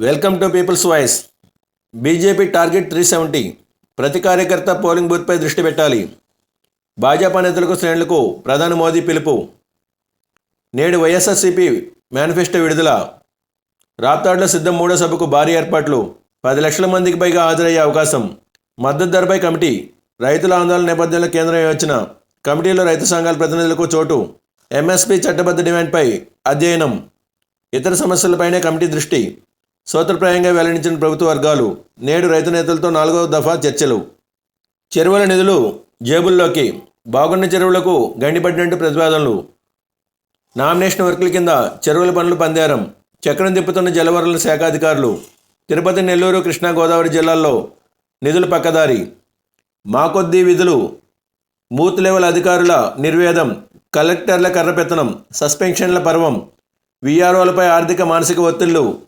Welcome to People's Voice BJP target three seventy ప్రతి కార్యకర్త polling బూత్పై దృష్టి పెట్టాలి. భాజపా నేతలకు శ్రేణులకు ప్రధాని మోదీ పిలుపు. నేడు వైఎస్ఆర్సీపీ మేనిఫెస్టో విడుదల. రాప్తాడ్లో సిద్ధం మూడో సభకు భారీ ఏర్పాట్లు. పది లక్షల మందికి పైగా హాజరయ్యే అవకాశం. మద్దతు ధరపై కమిటీ రైతుల ఆందోళన నేపథ్యంలో కేంద్రం వచ్చిన కమిటీలో రైతు సంఘాల ప్రతినిధులకు చోటు. ఎంఎస్పీ చట్టబద్ధ డిమాండ్పై అధ్యయనం. ఇతర సమస్యలపైనే కమిటీ దృష్టి. సూత్రప్రాయంగా వెల్లడించిన ప్రభుత్వ వర్గాలు నేడు రైతు నేతలతో నాలుగవ దఫా చర్చలు. చెరువుల నిధులు జేబుల్లోకి బాగున్న చెరువులకు గండిపడినట్టు ప్రతిపాదనలు. నామినేషన్ వర్కుల కింద చెరువుల పనులు పందేరం చక్రం తిప్పుతున్న జలవనరుల శాఖ అధికారులు. తిరుపతి నెల్లూరు కృష్ణా గోదావరి జిల్లాల్లో నిధులు పక్కదారి. మాకొద్దీ విధులు బూత్ లెవెల్ అధికారుల నిర్వేదం కలెక్టర్ల కర్రపెత్తనం సస్పెన్షన్ల పర్వం విఆర్ఓలపై ఆర్థిక మానసిక ఒత్తిళ్ళు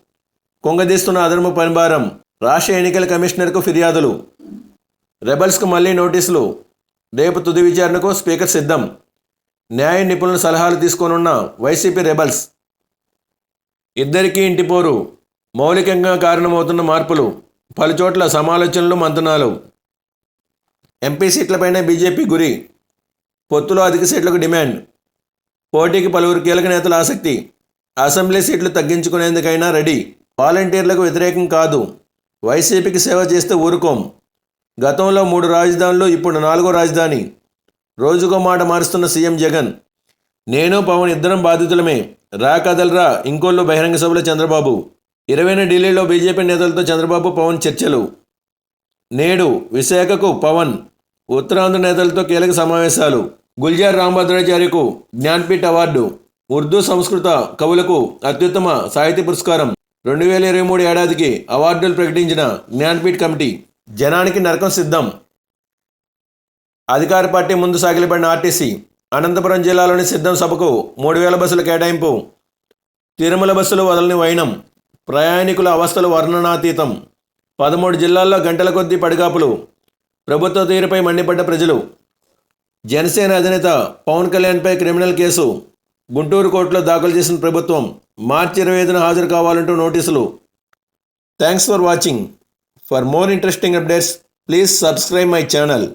కుంగదీస్తున్న అదనపు పనిభారం రాష్ట్ర ఎన్నికల కమిషనర్కు ఫిర్యాదులు. రెబల్స్కు మళ్ళీ నోటీసులు. రేపు తుది విచారణకు స్పీకర్ సిద్ధం. న్యాయ నిపుణుల సలహాలు తీసుకోనున్న వైసీపీ రెబల్స్. ఇద్దరికీ ఇంటి పోరు. మౌలికంగా కారణమవుతున్న మార్పులు. పలుచోట్ల సమాలోచనలు మంతనాలు. ఎంపీ సీట్లపైనే బీజేపీ గురి. పొత్తులో అధిక సీట్లకు డిమాండ్. పోటీకి పలువురు కీలక నేతల ఆసక్తి. అసెంబ్లీ సీట్లు తగ్గించుకునేందుకైనా రెడీ. వాలంటీర్లకు వ్యతిరేకం కాదు. వైసీపీకి సేవ చేస్తే ఊరుకోం. గతంలో మూడు రాజధానులు ఇప్పుడు నాలుగో రాజధాని. రోజుకో మాట మారుస్తున్న సీఎం జగన్. నేను పవన్ ఇద్దరం బాధితులమే. రా కదలరా ఇంకోళ్ళు బహిరంగ సభలో చంద్రబాబు. ఇరవైన ఢిల్లీలో బీజేపీ నేతలతో చంద్రబాబు పవన్ చర్చలు. నేడు విశాఖకు పవన్ ఉత్తరాంధ్ర నేతలతో కీలక సమావేశాలు. గుల్జార్ రామభద్రాచార్యకు జ్ఞాన్పీఠ్ అవార్డు. ఉర్దూ సంస్కృత కవులకు అత్యుత్తమ సాహిత్య పురస్కారం. రెండు వేల ఇరవై మూడు ఏడాదికి అవార్డులు ప్రకటించిన జ్ఞాన్పీఠ్ కమిటీ జనానికి నరకం సిద్ధం. అధికార పార్టీ ముందు సాగిలపడిన ఆర్టీసీ అనంతపురం జిల్లాలోని సిద్ధం సభకు మూడు వేల బస్సుల కేటాయింపు తిరుమల బస్సులు వదలని వైనం ప్రయాణికుల అవస్థలు వర్ణనాతీతం. పదమూడు జిల్లాల్లో గంటల కొద్దీ పడిగాపులు. ప్రభుత్వ తీరుపై మండిపడ్డ ప్రజలు. జనసేన అధినేత పవన్ కళ్యాణ్పై క్రిమినల్ కేసు. గుంటూరు కోర్టులో దాఖలు చేసిన ప్రభుత్వం మార్చి ఇరవై ఐదున హాజరు కావాలంటూ నోటీసులు. Thanks for watching. For more interesting updates please subscribe my channel.